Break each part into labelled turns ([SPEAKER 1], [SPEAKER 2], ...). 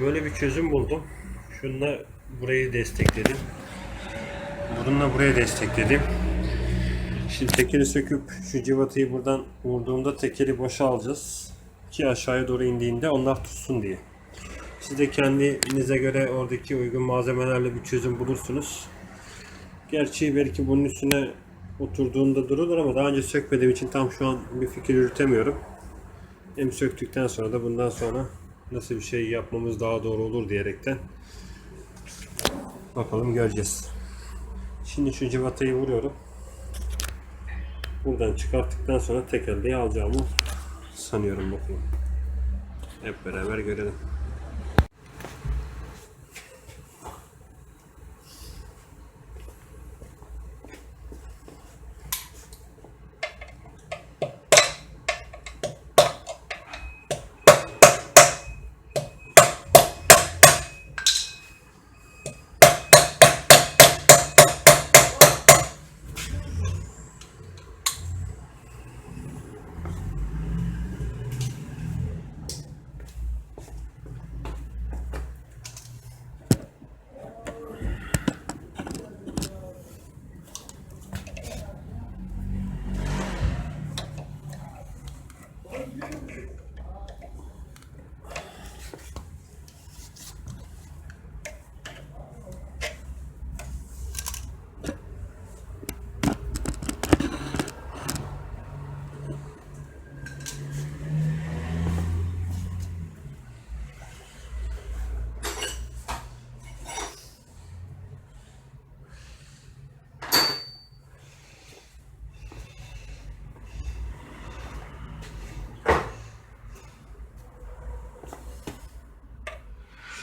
[SPEAKER 1] Böyle bir çözüm buldum. Şununla burayı destekledim. Bununla buraya destekledim. Şimdi tekeri söküp şu civatayı buradan vurduğumda tekeri boşa alacağız. Ki aşağıya doğru indiğinde onlar tutsun diye. Siz de kendinize göre oradaki uygun malzemelerle bir çözüm bulursunuz. Gerçi belki bunun üstüne oturduğunda durulur ama daha önce sökmediğim için tam şu an bir fikir yürütemiyorum. Hem söktükten sonra da bundan sonra nasıl bir şey yapmamız daha doğru olur diyerekten bakalım göreceğiz. Şimdi şu civatayı vuruyorum. Buradan çıkarttıktan sonra tekerleği alacağımı sanıyorum bakayım. Hep beraber görelim.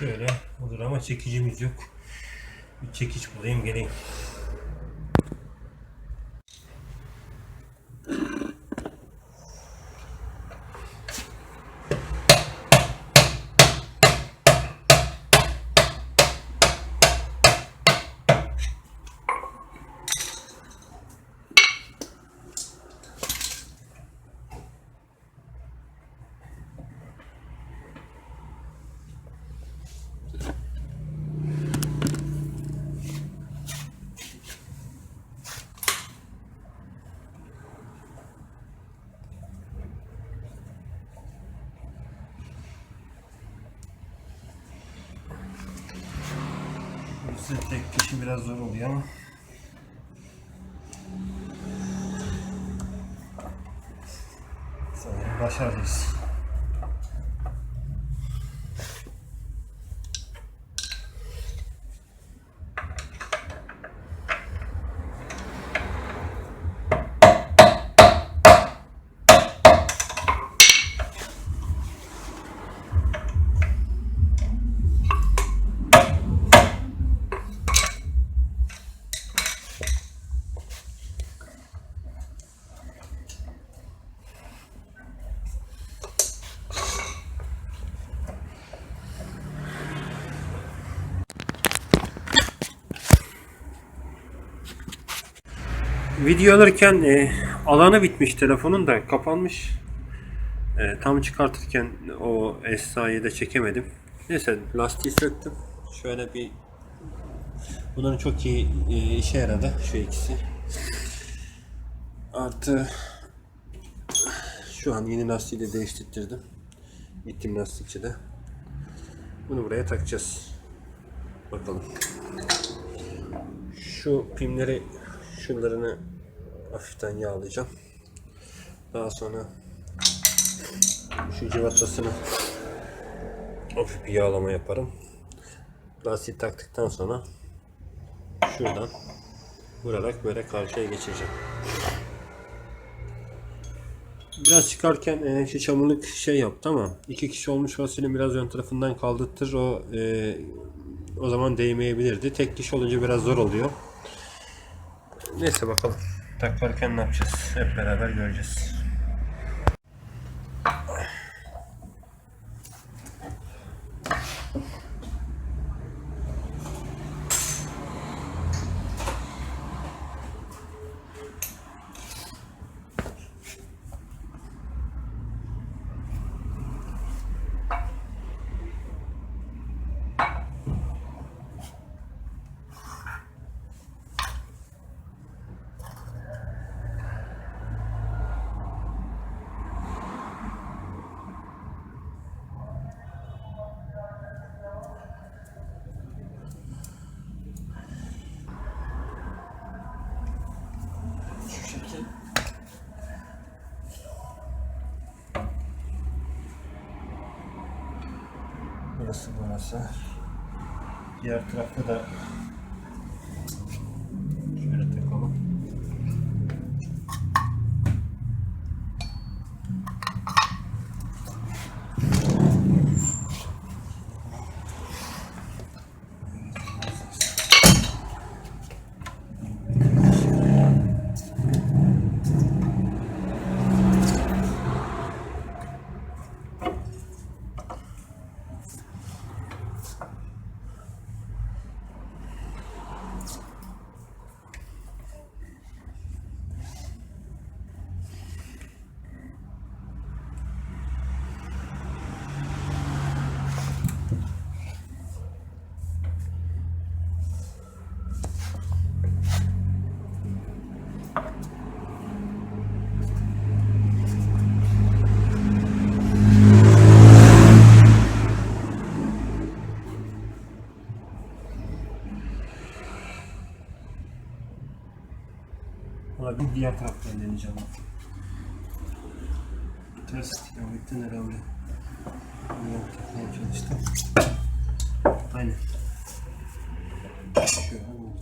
[SPEAKER 1] Şöyle olur ama çekicimiz yok. Bir çekiç bulayım geleyim. Burası tek kişi biraz zor oluyor ama. Sanırım başarırız. Video alırken e, alanı bitmiş telefonun da kapanmış. E, tam çıkartırken o Esra'yı da çekemedim. Neyse lastiği söktüm. Şöyle bir bunların çok iyi e, işe yaradı şu ikisi. Artı şu an yeni lastiği de değiştirdim. Gittim lastikçide. Bunu buraya takacağız. Bakalım. Şu pimleri şunlarını hafiften yağlayacağım. Daha sonra şu civatasını hafif bir yağlama yaparım. Lastiği taktıktan sonra şuradan vurarak böyle karşıya geçeceğim. Biraz çıkarken e, şu çamurluk şey yaptı ama iki kişi olmuş fasulyenin biraz ön tarafından kaldırtır o e, o zaman değmeyebilirdi. Tek kişi olunca biraz zor oluyor. Neyse bakalım. Takarken ne yapacağız? Hep beraber göreceğiz. Burası burası. Diğer tarafta da şöyle takalım. Ona bir diğer taraftan deneyeceğim. Ters istikametten herhalde. Bunu takmaya çalıştım. Aynen. Şöyle oldu.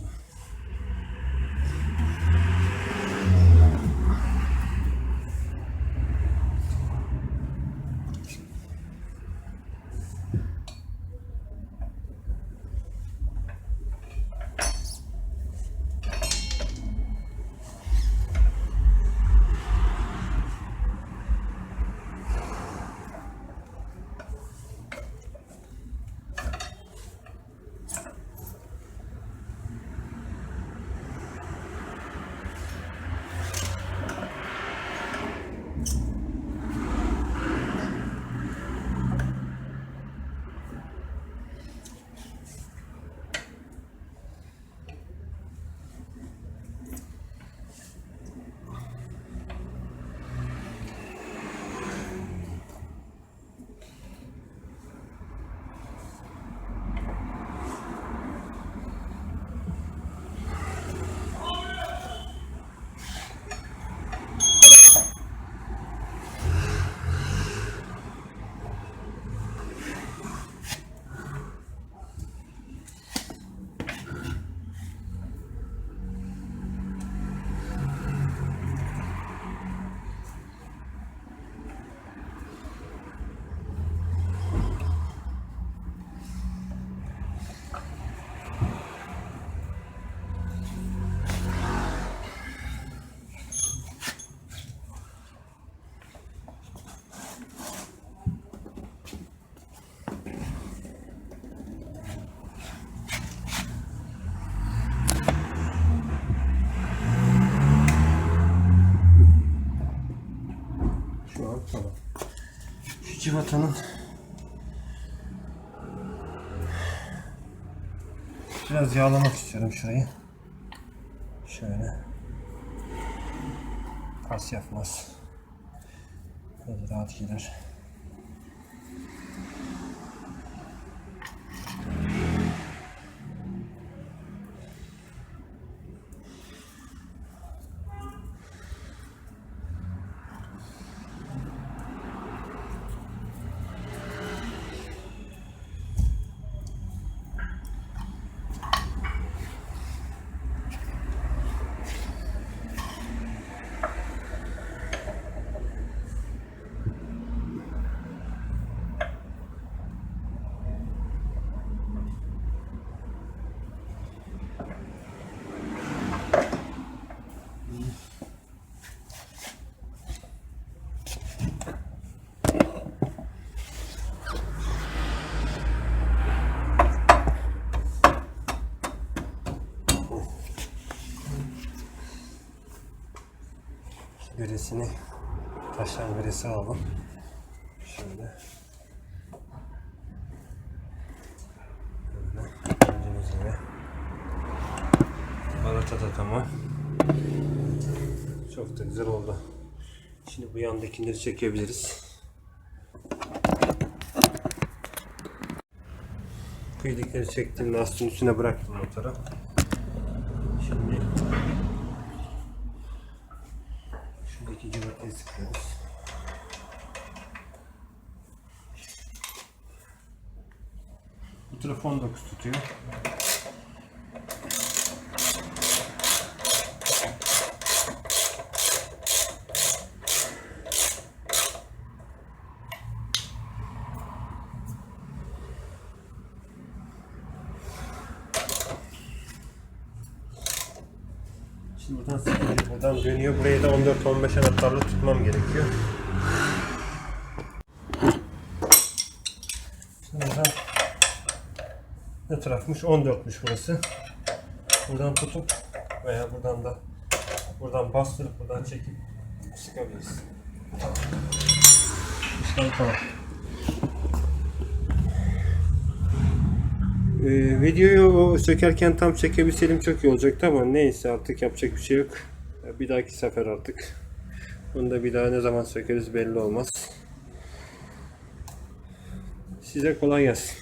[SPEAKER 1] An tamam. Şu civatanın biraz yağlamak istiyorum şurayı. Şöyle. Pas yapmaz. Biraz rahat gider. Birisini taştan birisi alalım. Şöyle. Böyle. Gördüğünüz gibi. Balata da tamam. Çok da güzel oldu. Şimdi bu yandakileri çekebiliriz. Kıyıdakileri çektim. Lastiğin üstüne bıraktım motoru. Şimdi civatayı sıkıyoruz. Bu taraf 19 tutuyor. Şimdi buradan sıkıntı buradan dönüyor. Burayı da 14-15 anahtarlı tutmam gerekiyor. Buradan ne tarafmış? 14'müş burası. Buradan tutup veya buradan da buradan bastırıp buradan çekip sıkabiliriz. İşlem tamam. Ee, videoyu sökerken tam çekebilseydim çok iyi olacaktı ama neyse artık yapacak bir şey yok. Bir dahaki sefer artık. Bunu da bir daha ne zaman sökeriz belli olmaz. Size kolay gelsin.